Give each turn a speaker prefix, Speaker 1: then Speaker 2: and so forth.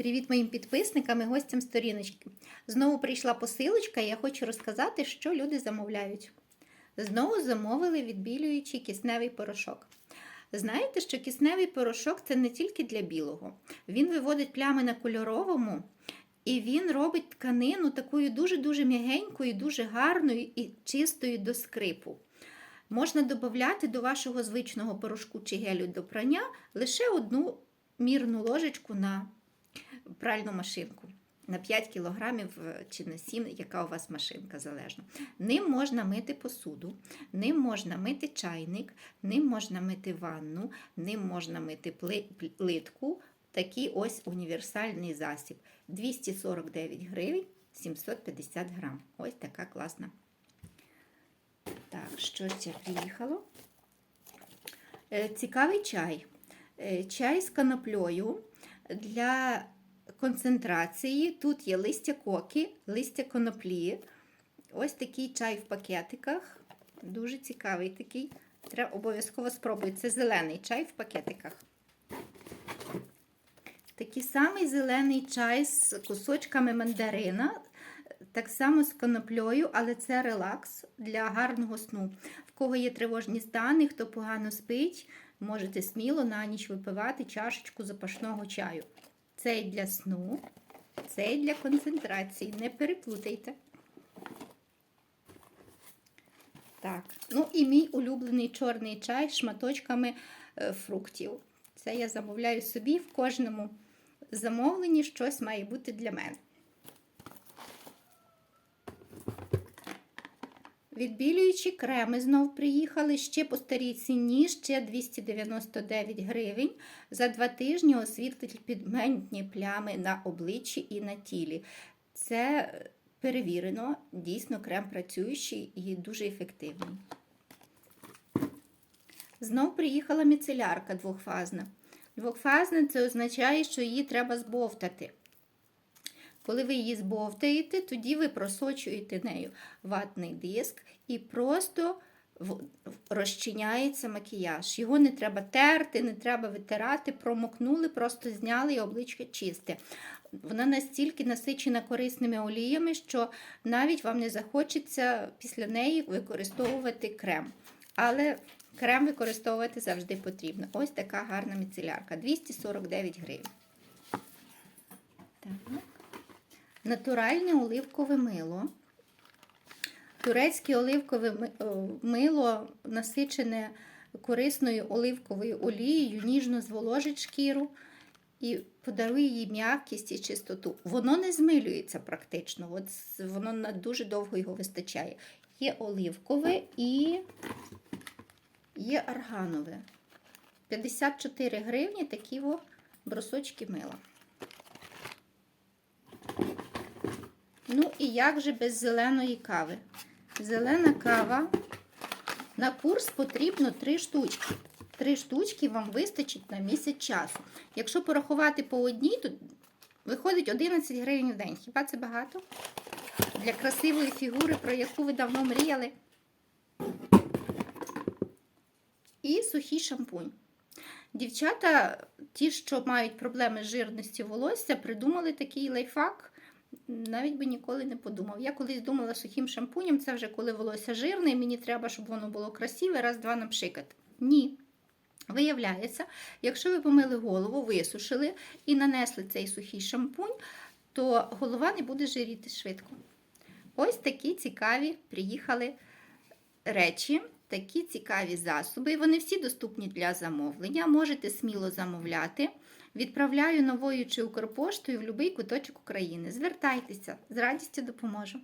Speaker 1: Привіт моїм підписникам і гостям сторіночки. Знову прийшла посилочка, і я хочу розказати, що люди замовляють. Знову замовили відбілюючий кисневий порошок. Знаєте, що кисневий порошок це не тільки для білого. Він виводить плями на кольоровому, і він робить тканину такою дуже-дуже м'ягенькою, дуже гарною і чистою до скрипу. Можна додати до вашого звичного порошку чи гелю до прання лише одну мірну ложечку на пральну машинку. На 5 кілограмів чи на 7, яка у вас машинка залежно. Ним можна мити посуду, ним можна мити чайник, ним можна мити ванну, ним можна мити плитку. Такий ось універсальний засіб. 249 гривень 750 грам. Ось така класна. Так, що ще приїхало? Цікавий чай. Чай з коноплею для концентрації. Тут є листя коки, листя коноплі. Ось такий чай в пакетиках. Дуже цікавий такий. Треба обов'язково спробувати. Це зелений чай в пакетиках. Такий самий зелений чай з кусочками мандарина. Так само з коноплею, але це релакс для гарного сну. В кого є тривожні стани, хто погано спить, можете сміло на ніч випивати чашечку запашного чаю. Цей для сну, цей для концентрації. Не переплутайте. Так, ну і мій улюблений чорний чай з шматочками фруктів. Це я замовляю собі в кожному замовленні щось має бути для мене. Відбілюючі креми знов приїхали ще по старій ціні, ще 299 гривень. За два тижні освітлить підментні плями на обличчі і на тілі. Це перевірено, дійсно крем працюючий і дуже ефективний. Знов приїхала міцелярка двохфазна. Двохфазна це означає, що її треба збовтати. Коли ви її збовтаєте, тоді ви просочуєте нею ватний диск і просто розчиняється макіяж. Його не треба терти, не треба витирати, промокнули, просто зняли і обличчя чисте. Вона настільки насичена корисними оліями, що навіть вам не захочеться після неї використовувати крем. Але крем використовувати завжди потрібно. Ось така гарна міцелярка 249 гривень. Так. Натуральне оливкове мило. Турецьке оливкове мило насичене корисною оливковою олією, ніжно зволожить шкіру і подарує їй м'якість і чистоту. Воно не змилюється практично, От воно на дуже довго його вистачає. Є оливкове і є арганове. 54 гривні такі брусочки мила. Ну і як же без зеленої кави? Зелена кава на курс потрібно 3 штучки. 3 штучки вам вистачить на місяць часу. Якщо порахувати по одній, то виходить 11 гривень в день. Хіба це багато? Для красивої фігури, про яку ви давно мріяли. І сухий шампунь. Дівчата, ті, що мають проблеми з жирністю волосся, придумали такий лайфхак. Навіть би ніколи не подумав. Я колись думала сухим шампунем, це вже коли волосся жирне, і мені треба, щоб воно було красиве, раз-два напшикати. Ні. Виявляється, якщо ви помили голову, висушили і нанесли цей сухий шампунь, то голова не буде жиріти швидко. Ось такі цікаві приїхали речі, такі цікаві засоби. і Вони всі доступні для замовлення. Можете сміло замовляти. Відправляю новою чи Укрпоштою в будь-який куточок України. Звертайтеся, з радістю допоможу.